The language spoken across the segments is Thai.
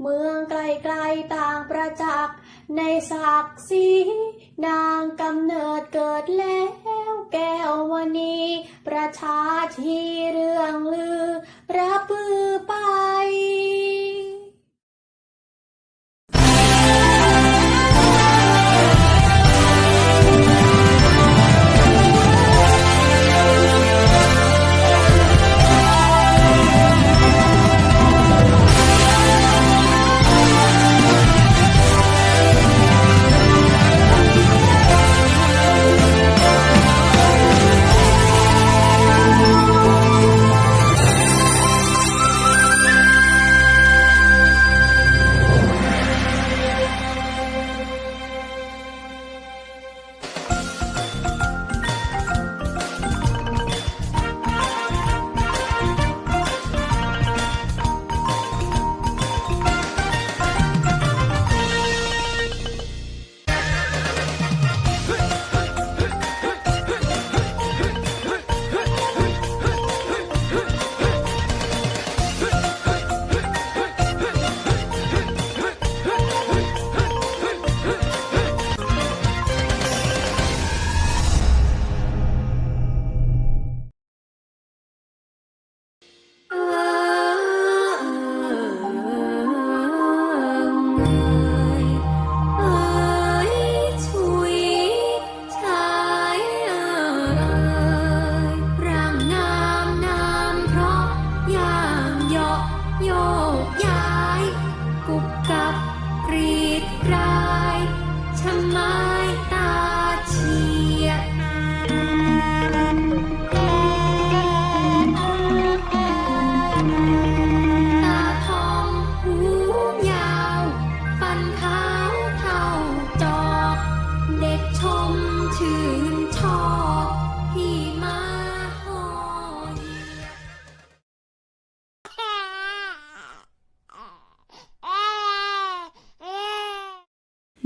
เมืองไกลๆต่างประจักษ์ในศักดิ์ศรีนางกำเนิดเกิดแล้วแก้ววณีประชาทีเรื่องลือ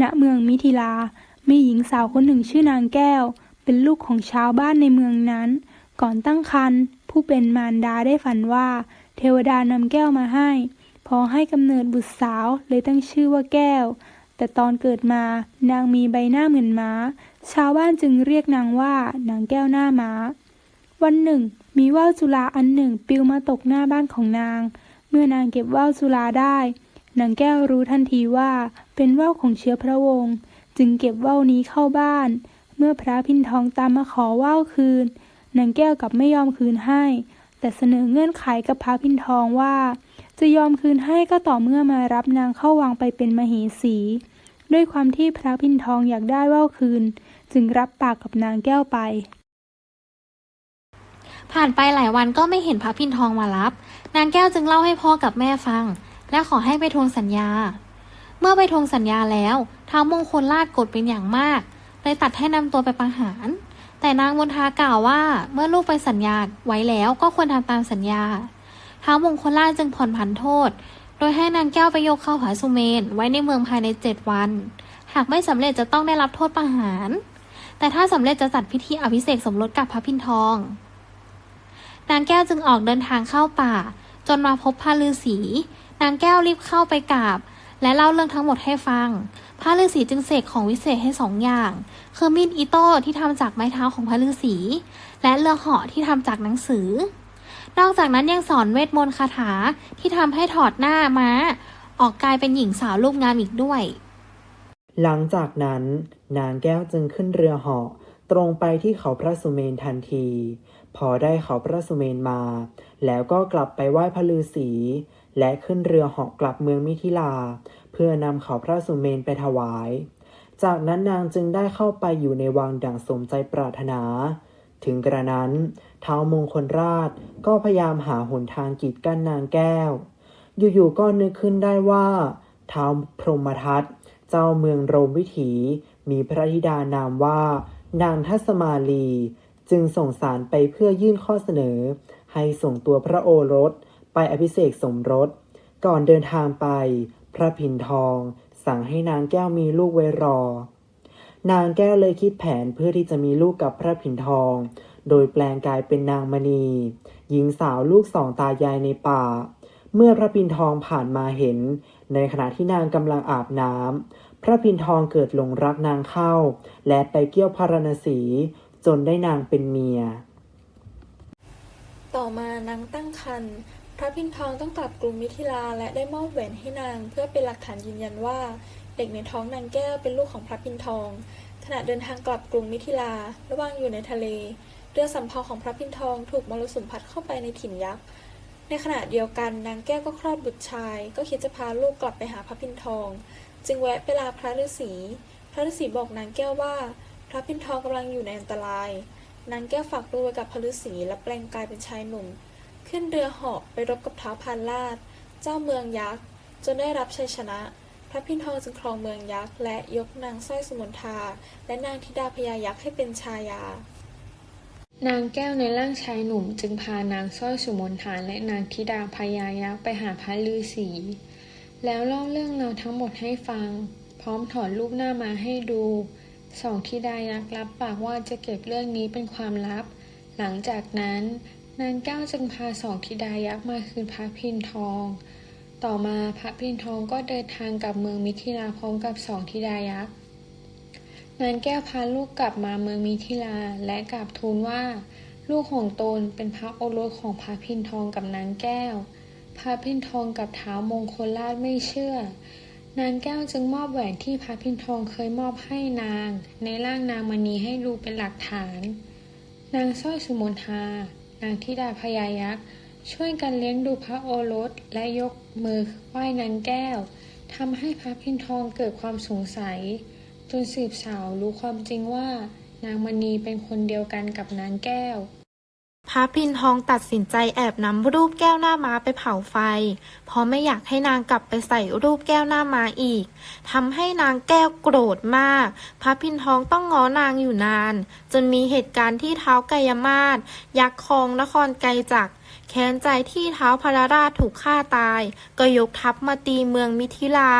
ณเมืองมิถิลา มีหญิงสาวคนหนึ่งชื่อนางแก้ว เป็นลูกของชาวบ้านในเมืองนั้น ก่อนตั้งครรภ์ผู้เป็นมารดาได้ฝันว่า เทวดานำแก้วมาให้ พอให้กำเนิดบุตรสาวเลยตั้งชื่อว่าแก้ว แต่ตอนเกิดมานางมีใบหน้าเหมือนม้า ชาวบ้านจึงเรียกนางว่านางแก้วหน้าม้า วันหนึ่ง มีว่าวจุฬาอันหนึ่งปลิวมาตกหน้าบ้านของนาง เมื่อนางเก็บว่าวจุฬาได้ นางแก้วรู้ทันทีว่าเป็นว่าวของเชื้อพระวงศ์จึงเก็บว่าวนี้เข้าบ้าน เมื่อพระพินทองตามมาขอว่าวคืนนางแก้วกลับไม่ยอมคืนให้ แต่เสนอเงื่อนไขกับพระพินทองว่า จะยอมคืนให้ก็ต่อเมื่อมารับนางเข้าวังไปเป็นมเหสี ด้วยความที่พระพินทองอยากได้ว่าวคืน จึงรับปากกับนางแก้วไป ผ่านไปหลายวันก็ไม่เห็นพระพินทองมารับ นางแก้วจึงเล่าให้พ่อกับแม่ฟัง และขอให้ไปทวงสัญญา เมื่อไปทวงสัญญาแล้วท้าวมงคลราชโกรธเป็นอย่างมากเลยตัดให้นำตัวไปประหาร แต่นางมนทากล่าวว่าเมื่อลูกไปสัญญาไว้แล้วก็ควรทำตามสัญญาท้าวมงคลราชจึงผ่อนผันโทษ โดยให้นางแก้วไปยกเข้าผาสุเมนไว้ในเมืองภายในเจ็ดวัน หากไม่สำเร็จจะต้องได้รับโทษประหาร แต่ถ้าสำเร็จจะจัดพิธีอภิเษกสมรสกับพระพินทอง นางแก้วจึงออกเดินทางเข้าป่า จนมาพบพระฤาษี นางแก้วรีบเข้าไปกราบ และเล่าเรื่องทั้งหมดให้ฟัง พระฤาษีจึงเสกของวิเศษให้สองอย่าง คือมีดอิโต้ที่ทำจากไม้เท้าของพระฤาษี และเรือเหาะที่ทำจากหนังสือ นอกจากนั้นยังสอนเวทมนต์คาถาที่ทำให้ถอดหน้าม้า ออกกลายเป็นหญิงสาวรูปงามอีกด้วย หลังจากนั้น นางแก้วจึงขึ้นเรือเหาะตรงไปที่เขาพระสุเมนทันที พอได้เขาพระสุเมนมา แล้วก็กลับไปไหว้พระฤาษี และขึ้นเรือเหาะกลับเมืองมิถิลา เพื่อนำเขาพระสุเมนไปถวาย จากนั้นนางจึงได้เข้าไปอยู่ในวังดั่งสมใจปรารถนา ถึงกระนั้นท้าวมงคลราชก็พยายามหาหนทางกีดกั้นนางแก้ว อยู่ๆก็นึกขึ้นได้ว่าท้าวพรหมทัตเจ้าเมืองโรมวิถี มีพระธิดานามว่า นางทัศมาลี จึงส่งสารไปเพื่อยื่นข้อเสนอ ให้ส่งตัวพระโอรส ไปอภิเษกสมรส ก่อนเดินทางไป พระพินทอง สั่งให้นางแก้วมีลูกไว้รอ นางแก้วเลยคิดแผนเพื่อที่จะมีลูกกับพระพินทอง โดยแปลงกายเป็นนางมณี หญิงสาวลูกสองตายายในป่า เมื่อพระปิ่นทองผ่านมาเห็น ในขณะที่นางกำลังอาบน้ำพระปิ่นทองเกิดหลงรักนางเข้า และไปเกี่ยวพารณสีจนได้นางเป็นเมีย ต่อมานางตั้งครรภ์ พระพินทองต้องกลับกรุงมิถิลาและได้มอบแหวนให้นาง เพื่อเป็นหลักฐานยืนยันว่า เด็กในท้องนางแก้วเป็นลูกของพระพินทอง ขณะเดินทางกลับกรุงมิถิลาระหว่างอยู่ในทะเล เรือสำเภาของพระพินทองถูกมรสุมพัดเข้าไปในถิ่นยักษ์ในขณะเดียวกันนางแก้วก็คลอดบุตรชาย ก็คิดจะพาลูกกลับไปหาพระพินทอง จึงแวะไปลาพระฤาษีพระฤาษีบอกนางแก้วว่า พระพินทองกำลังอยู่ในอันตราย นางแก้วฝากลูกไว้กับพระฤาษีและแปลงกายเป็นชายหนุ่ม ขึ้นเรือเหาะไปรบกับท้าวพานลาด เจ้าเมืองยักษ์ จนได้รับชัยชนะ พระพินทองจึงครองเมืองยักษ์ และยกนางสร้อยสมุนทา และนางธิดาพญายักษ์ให้เป็นชายา นางแก้วในร่างชายหนุ่มจึงพานางสร้อยสมุนทาและนางธิดาพญายักษ์ไปหาพระฤาษีแล้วเล่าเรื่องราวทั้งหมดให้ฟัง พร้อมถอดรูปหน้ามาให้ดูสองธิดายักษ์รับปากว่าจะเก็บเรื่องนี้เป็นความลับ หลังจากนั้น นางแก้วจึงพาสองธิดายักษ์มาคืนพระพินทอง ต่อมาพระพินทองก็เดินทางกลับเมืองมิถิลาพร้อมกับสองธิดายักษ์ นางแก้วพาลูกกลับมาเมืองมิถิลาและกราบทูลว่า ลูกของตนเป็นพระโอรสของพระพินทองกับนางแก้ว พระพินทองกับเท้าวมงคลราชไม่เชื่อ นางแก้วจึงมอบแหวนที่พระพินทองเคยมอบให้นาง ในร่างนางมณีให้ดูเป็นหลักฐาน นางสร้อยสุมนทา นางธิดาพญายักษ์ ช่วยกันเลี้ยงดูพระโอรสและยกมือไหว้นางแก้วทำให้พระพินทองเกิดความสงสัย จนสืบสาวรู้ความจริงว่านางมณีเป็นคนเดียวกันกับนางแก้ว พระพินทองตัดสินใจแอบนำรูปแก้วหน้าม้าไปเผาไฟ เพราะไม่อยากให้นางกลับไปใส่รูปแก้วหน้าม้าอีก ทำให้นางแก้วโกรธมาก พระพินทองต้องง้อนางอยู่นาน จนมีเหตุการณ์ที่เท้าวไกยมาศยักษ์คองนครไกลจักร แค้นใจที่เท้าพระราชถูกฆ่าตาย ก็ยกทัพมาตีเมืองมิถิลา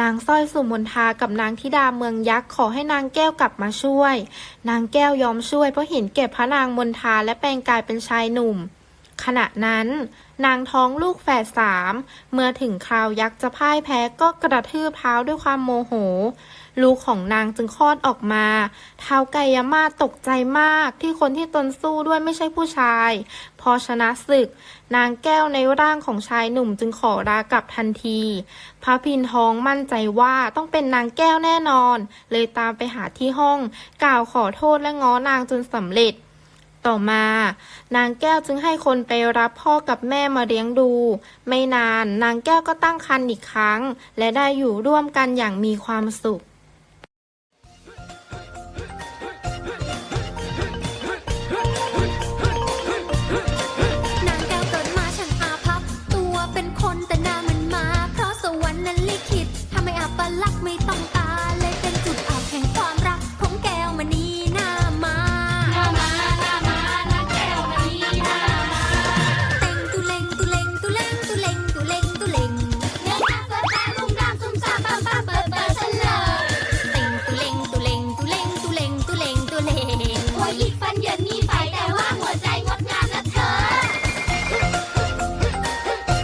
นางสร้อยสุมนทากับนางธิดาเมืองยักษ์ขอให้นางแก้วกลับมาช่วย นางแก้วยอมช่วยเพราะเห็นแก่พระนางมนทาและแปลงกายเป็นชายหนุ่ม ขณะนั้น นางท้องลูกแฝดสาม เมื่อถึงคราวยักษ์จะพ่ายแพ้ก็กระทืบเท้าด้วยความโมโห ลูกของนางจึงคลอดออกมาเท้าวไกยมาตกใจมากที่คนที่ตนสู้ด้วยไม่ใช่ผู้ชาย พอชนะศึก นางแก้วในร่างของชายหนุ่มจึงขอลากลับทันที พระพินทองมั่นใจว่าต้องเป็นนางแก้วแน่นอน เลยตามไปหาที่ห้อง กล่าวขอโทษและง้อนางจนสำเร็จต่อมา นางแก้วจึงให้คนไปรับพ่อกับแม่มาเลี้ยงดู ไม่นานนางแก้วก็ตั้งครรภ์อีกครั้ง และได้อยู่ร่วมกันอย่างมีความสุข